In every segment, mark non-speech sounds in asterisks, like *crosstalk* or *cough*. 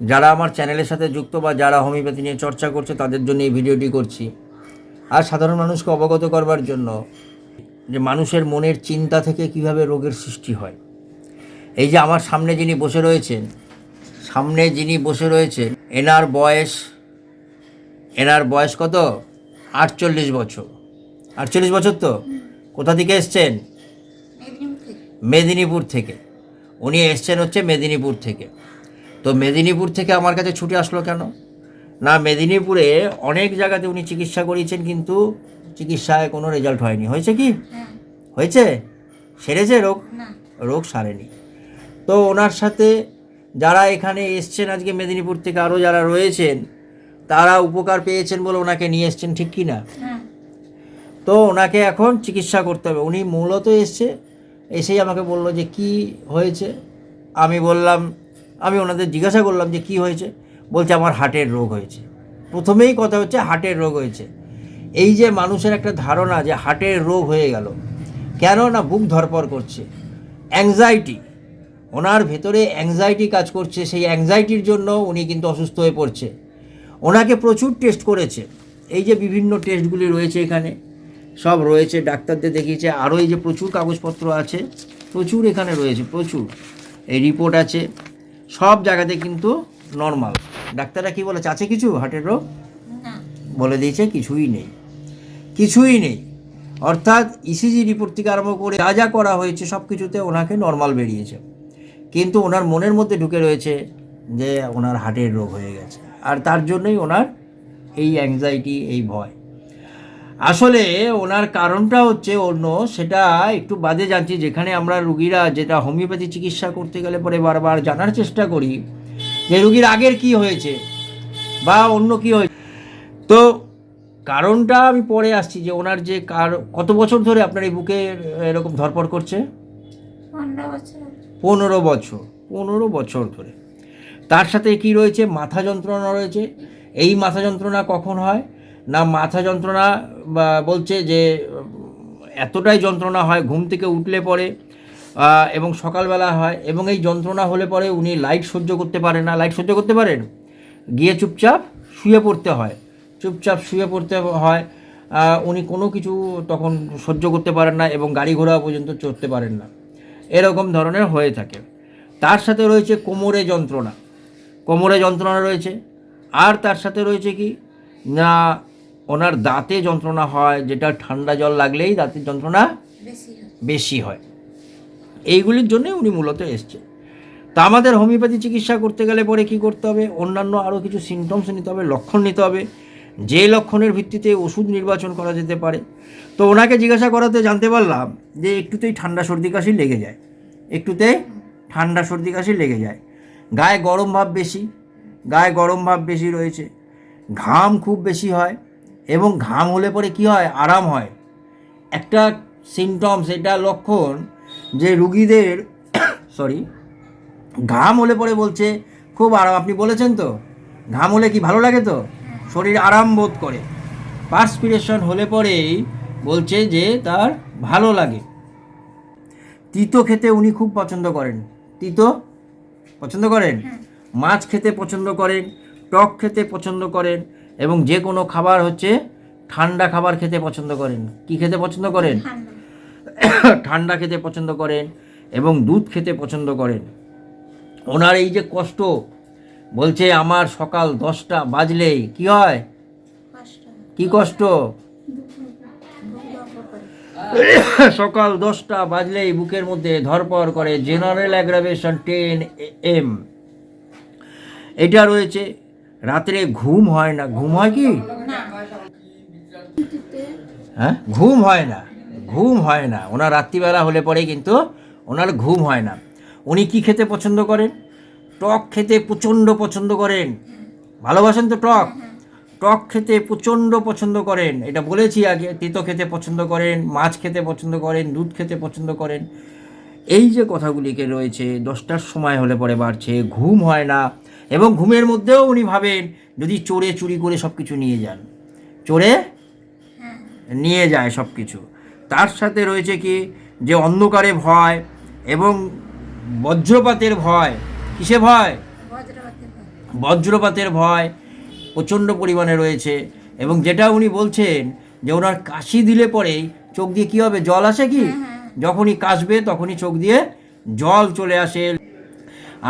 যারা আমার চ্যানেলের সাথে যুক্ত বা যারা হোমিওপ্যাথি নিয়ে চর্চা করছে তাদের জন্য এই ভিডিওটি করছি। আর সাধারণ মানুষকে অবগত করবার জন্য যে মানুষের মনের চিন্তা থেকে কীভাবে রোগের সৃষ্টি হয়। এই যে আমার সামনে যিনি বসে রয়েছেন সামনে যিনি বসে রয়েছেন এনার বয়স এনার বয়স কত? আটচল্লিশ বছর। আটচল্লিশ বছর তো? কোথা থেকে এসছেন? মেদিনীপুর থেকে। উনি এসছেন হচ্ছে মেদিনীপুর থেকে। তো মেদিনীপুর থেকে আমার কাছে ছুটে আসলো কেন? না মেদিনীপুরে অনেক জায়গাতে উনি চিকিৎসা করিয়েছেন কিন্তু চিকিৎসায় কোনো রেজাল্ট হয়নি। হয়েছে কি? হয়েছে? সেরেছে রোগ? রোগ সারেনি। তো ওনার সাথে যারা এখানে এসছেন আজকে মেদিনীপুর থেকে আরও যারা রয়েছেন তারা উপকার পেয়েছেন বলে ওনাকে নিয়ে এসছেন ঠিক কি না? তো ওনাকে এখন চিকিৎসা করতে হবে। উনি মূলত এসছে এসেই আমাকে বলল যে কি হয়েছে? আমি বললাম আমি ওনাদের জিজ্ঞাসা করলাম যে কি হয়েছে? বলছে আমার হার্টের রোগ হয়েছে। প্রথমেই কথা হচ্ছে হার্টের রোগ হয়েছে। এই যে মানুষের একটা ধারণা যে হার্টের রোগ হয়ে গেল কেন না বুক ধরপর করছে। অ্যাংজাইটি ওনার ভেতরে অ্যাংজাইটি কাজ করছে, সেই অ্যাংজাইটির জন্য উনি কিন্তু অসুস্থ হয়ে পড়ছে। ওনাকে প্রচুর টেস্ট করেছে। এই যে বিভিন্ন টেস্টগুলি রয়েছে এখানে, সব রয়েছে, ডাক্তারদের দেখিয়েছে। আরও এই যে প্রচুর কাগজপত্র আছে, প্রচুর এখানে রয়েছে, প্রচুর। এই রিপোর্ট আছে। সব জায়গাতে কিন্তু নর্মাল ডাক্তাররা কি বলেছে? আছে কিছু হার্টের রোগ? বলে দিয়েছে কিছুই নেই। কিছুই নেই। অর্থাৎ ইসিজি রিপোর্ট থেকে আরম্ভ করে যা যা করা হয়েছে সব কিছুতে ওনাকে নর্মাল বেরিয়েছে। কিন্তু ওনার মনের মধ্যে ঢুকে রয়েছে যে ওনার হার্টের রোগ হয়ে গেছে। আর তার জন্যই ওনার এই অ্যাংজাইটি এই ভয়। আসলে ওনার কারণটা হচ্ছে অন্য সেটা একটু বাদে জানছি। যেখানে আমরা রুগীরা যেটা হোমিওপ্যাথি চিকিৎসা করতে গেলে পরে বারবার জানার চেষ্টা করি যে রুগীর আগের কি হয়েছে বা অন্য কি হয়েছে? তো কারণটা আমি পরে আসছি যে ওনার যে কার কত বছর ধরে আপনার এই বুকে এরকম ধরপড় করছে? পনেরো বছর পনেরো বছর ধরে। তার সাথে কি রয়েছে? মাথা যন্ত্রণা রয়েছে। এই মাথা যন্ত্রণা কখন হয়? না মাথা যন্ত্রণা বলছে যে, এতটাই যন্ত্রণা হয়, ঘুম থেকে উঠলে পরে এবং সকালবেলা হয়, এবং এই যন্ত্রণা হলে পরে উনি লাইট সহ্য করতে পারেন না। লাইট সহ্য করতে পারেন? গিয়ে চুপচাপ শুয়ে পড়তে হয়। চুপচাপ শুয়ে পড়তে হয় উনি কোনো কিছু তখন সহ্য করতে পারেন না এবং গাড়ি ঘোড়া পর্যন্ত চড়তে পারেন না। এরকম ধরনের হয়ে থাকে। তার সাথে রয়েছে কোমরে যন্ত্রণা। কোমরে যন্ত্রণা রয়েছে। আর তার সাথে রয়েছে কি? না ওনার দাঁতে যন্ত্রণা হয় যেটা ঠান্ডা জল লাগলেই দাঁতের যন্ত্রণা বেশি হয়। এইগুলির জন্যই উনি মূলত এসছে তা আমাদের হোমিওপ্যাথি চিকিৎসা করতে গেলে পরে কি করতে হবে? অন্যান্য আরও কিছু সিমটমস নিতে হবে লক্ষণ নিতে হবে। যে লক্ষণের ভিত্তিতে ওষুধ নির্বাচন করা যেতে পারে। তো ওনাকে জিজ্ঞাসা করাতে জানতে পারলাম যে একটুতেই ঠান্ডা সর্দি কাশি লেগে যায়। একটুতে ঠান্ডা সর্দি কাশি লেগে যায়। গায়ে গরম ভাব বেশি গায়ে গরম ভাব বেশি রয়েছে। ঘাম খুব বেশি হয়। এবং ঘাম হলে পরে কি হয়? আরাম হয়। একটা সিমটমস এটা লক্ষণ যে রুগীদের *coughs* সরি ঘাম হলে পরে বলছে খুব আরাম। আপনি বলেছেন তো? ঘাম হলে কি ভালো লাগে তো? শরীর আরাম বোধ করে। পার্সপিরেশন হলে পরেই বলছে যে তার ভালো লাগে। তিতো খেতে উনি খুব পছন্দ করেন। তিতো পছন্দ করেন? মাছ খেতে পছন্দ করেন? টক খেতে পছন্দ করেন? এবং যে কোনো খাবার হচ্ছে ঠান্ডা খাবার খেতে পছন্দ করেন। কি খেতে পছন্দ করেন? *coughs* ঠান্ডা। খেতে পছন্দ করেন এবং দুধ খেতে পছন্দ করেন। ওনার এই যে কষ্ট বলছে আমার সকাল দশটা বাজলেই কি হয়? কি কষ্ট? *coughs* সকাল দশটা বাজলেই বুকের মধ্যে ধরপর করে জেনারেল অ্যাগ্রাভেশন টেন এম এটা রয়েছে রাত্রে ঘুম হয় না। ঘুম হয় কি? হ্যাঁ? ঘুম হয় না। ঘুম হয় না। ওনার রাত্রিবেলা হলে পরে কিন্তু ওনার ঘুম হয় না। উনি কি খেতে পছন্দ করেন? টক খেতে প্রচণ্ড পছন্দ করেন। ভালোবাসেন তো টক? টক খেতে প্রচণ্ড পছন্দ করেন। এটা বলেছি আগে, তিতো খেতে পছন্দ করেন, মাছ খেতে পছন্দ করেন, দুধ খেতে পছন্দ করেন। এই যে কথাগুলিকে রয়েছে, দশটার সময় হলে পরে বাড়ছে, ঘুম হয় না। এবং ঘুমের মধ্যেও উনি ভাবেন যদি চোরে চুরি করে সব কিছু নিয়ে যান। চোরে নিয়ে যায় সব কিছু তার সাথে রয়েছে কি যে অন্ধকারে ভয় এবং বজ্রপাতের ভয়। কিসে ভয়? বজ্রপাতের ভয়। প্রচণ্ড পরিমাণে রয়েছে। এবং যেটা উনি বলছেন যে ওনার কাশি দিলে পরেই চোখ দিয়ে কী হবে? জল আসে কি? যখনই কাশবে তখনই চোখ দিয়ে জল চলে আসে।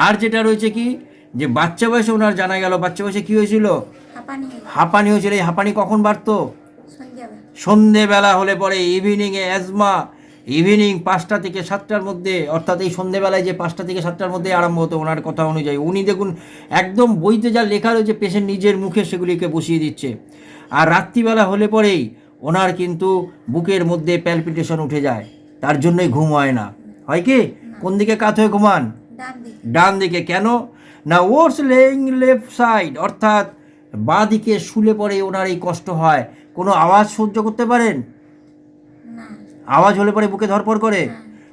আর যেটা রয়েছে কি যে বাচ্চা বয়সে ওনার জানা গেল বাচ্চা বয়সে কী হয়েছিল? হাঁপানি। হয়েছিল এই হাঁপানি কখন বাড়তো? সন্ধেবেলা হলে পরে ইভিনিংয়ে অ্যাজমা ইভিনিং পাঁচটা থেকে সাতটার মধ্যে অর্থাৎ এই সন্ধেবেলায় যে পাঁচটা থেকে সাতটার মধ্যে আরম্ভ হতো ওনার কথা অনুযায়ী। উনি দেখুন একদম বইতে যা লেখা রয়েছে পেশেন্ট নিজের মুখে সেগুলিকে বসিয়ে দিচ্ছে। আর রাত্রিবেলা হলে পরেই ওনার কিন্তু বুকের মধ্যে প্যালপিটেশন উঠে যায়। তার জন্যই ঘুম হয় না। হয় কি? কোন দিকে কাত হয়ে ঘুমান? ডান দিকে। কেন? না ওর্স লেইং লেফট সাইড অর্থাৎ বাঁ দিকে শুলে পরে ওনার এই কষ্ট হয়। কোনো আওয়াজ সহ্য করতে পারেন? আওয়াজ হলে পরে বুকে ধরপর করে?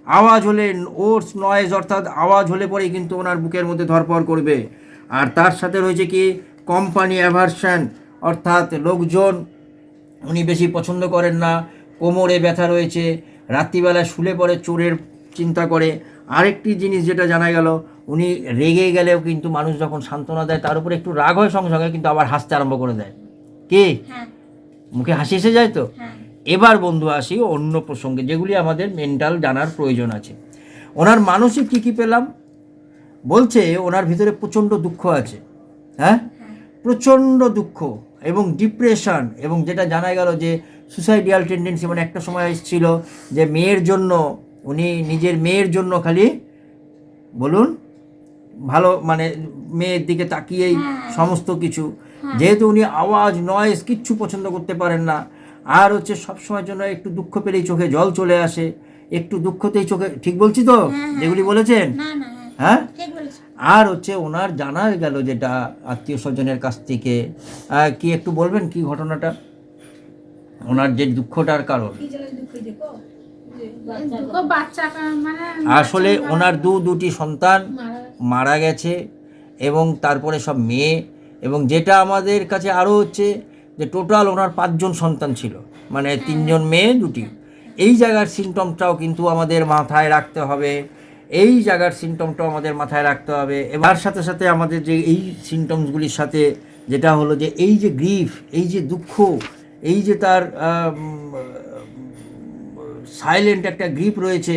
আওয়াজ হলে ওর্স নয়েজ অর্থাৎ আওয়াজ হলে পরেই কিন্তু ওনার বুকের মধ্যে ধরপর করবে। আর তার সাথে রয়েছে কি? কোম্পানি অ্যাভারশন অর্থাৎ লোকজন উনি বেশি পছন্দ করেন না। কোমরে ব্যথা রয়েছে রাত্রিবেলা শুলে পরে চোরের চিন্তা করে। আরেকটি জিনিস যেটা জানা গেল উনি রেগে গেলেও কিন্তু মানুষ যখন সান্ত্বনা দেয় তার উপরে একটু রাগ হয় সঙ্গে সঙ্গে কিন্তু আবার হাসতে আরম্ভ করে দেয়। কি? হ্যাঁ। মুখে হাসি এসে যায় তো? হ্যাঁ। এবার বন্ধু আসি অন্য প্রসঙ্গে যেগুলি আমাদের মেন্টাল জানার প্রয়োজন আছে। ওনার মানসিক কী কী পেলাম? বলছে ওনার ভিতরে প্রচণ্ড দুঃখ আছে। হ্যাঁ? প্রচণ্ড দুঃখ এবং ডিপ্রেশন এবং যেটা জানা গেল যে সুসাইডিয়াল টেন্ডেন্সি মানে একটা সময় এসেছিল যে মেয়ের জন্য উনি নিজের মেয়ের জন্য খালি বলুন ভালো মানে মেয়ের দিকে তাকিয়েই সমস্ত কিছু। যেহেতু উনি আওয়াজ নয়েজ কিচ্ছু পছন্দ করতে পারেন না আর হচ্ছে সবসময়ের জন্য একটু দুঃখ পেলেই চোখে জল চলে আসে একটু দুঃখতেই চোখে ঠিক বলছি তো? যেগুলি বলেছেন? হ্যাঁ। হ্যাঁ? আর হচ্ছে ওনার জানা গেল যেটা আত্মীয় স্বজনের কাছ থেকে। কি একটু বলবেন কি ঘটনাটা? ওনার যে দুঃখটার কারণ। আসলে ওনার দু দুটি সন্তান মারা গেছে। এবং তারপরে সব মেয়ে এবং যেটা আমাদের কাছে আরও হচ্ছে যে টোটাল ওনার পাঁচজন সন্তান ছিল মানে তিনজন মেয়ে দুটি। এই জায়গার সিমটমটাও কিন্তু আমাদের মাথায় রাখতে হবে। এই জায়গার সিমটমটাও আমাদের মাথায় রাখতে হবে। এবার সাথে সাথে আমাদের যে এই সিমটমসগুলির সাথে যেটা হলো যে এই যে গ্রিফ এই যে দুঃখ এই যে তার সাইলেন্ট একটা গ্রিপ রয়েছে।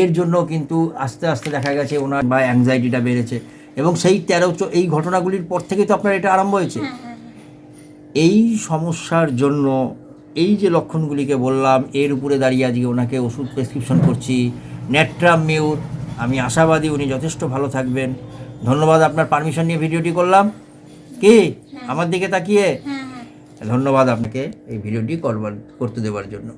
এর জন্য কিন্তু আস্তে আস্তে দেখা গেছে ওনার বা অ্যাংজাইটিটা বেড়েছে। এবং সেই তেরো এই ঘটনাগুলির পর থেকেই তো আপনার এটা আরম্ভ হয়েছে। হ্যাঁ হ্যাঁ এই সমস্যার জন্য এই যে লক্ষণগুলিকে বললাম এর উপরে দাঁড়িয়ে আজকে ওনাকে ওষুধ প্রেসক্রিপশন করছি। ন্যাট্রাম মিউর আমি আশাবাদী উনি যথেষ্ট ভালো থাকবেন। ধন্যবাদ আপনার পারমিশন নিয়ে ভিডিওটি করলাম। কি? আমার দিকে তাকিয়ে? হ্যাঁ হ্যাঁ। ধন্যবাদ আপনাকে এই ভিডিওটি করবার করতে দেওয়ার জন্য।